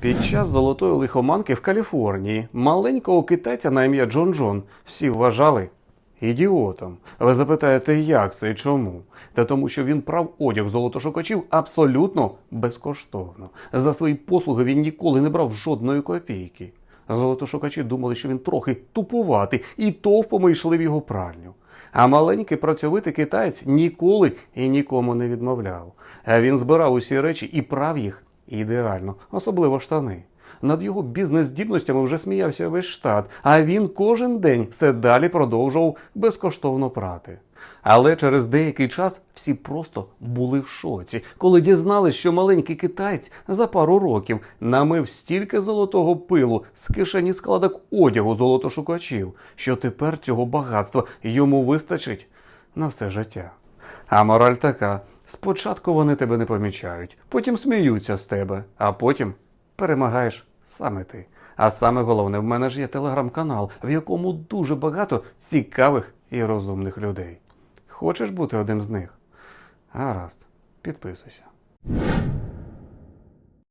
Під час золотої лихоманки в Каліфорнії маленького китайця на ім'я Джон Джон всі вважали ідіотом. Ви запитаєте, як це і чому? Та тому, що він прав одяг золотошукачів абсолютно безкоштовно. За свої послуги він ніколи не брав жодної копійки. Золотошукачі думали, що він трохи тупуватий, і товпами йшли в його пральню. А маленький працьовитий китаєць ніколи і нікому не відмовляв. Він збирав усі речі і прав їх ідеально, особливо штани. Над його бізнес-здібностями вже сміявся весь штат, а він кожен день все далі продовжував безкоштовно прати. Але через деякий час всі просто були в шоці, коли дізнались, що маленький китаєць за пару років намив стільки золотого пилу з кишені складок одягу золотошукачів, що тепер цього багатства йому вистачить на все життя. А мораль така: спочатку вони тебе не помічають, потім сміються з тебе, а потім перемагаєш саме ти. А саме головне, в мене ж є телеграм-канал, в якому дуже багато цікавих і розумних людей. Хочеш бути одним з них? Гаразд, підписуйся.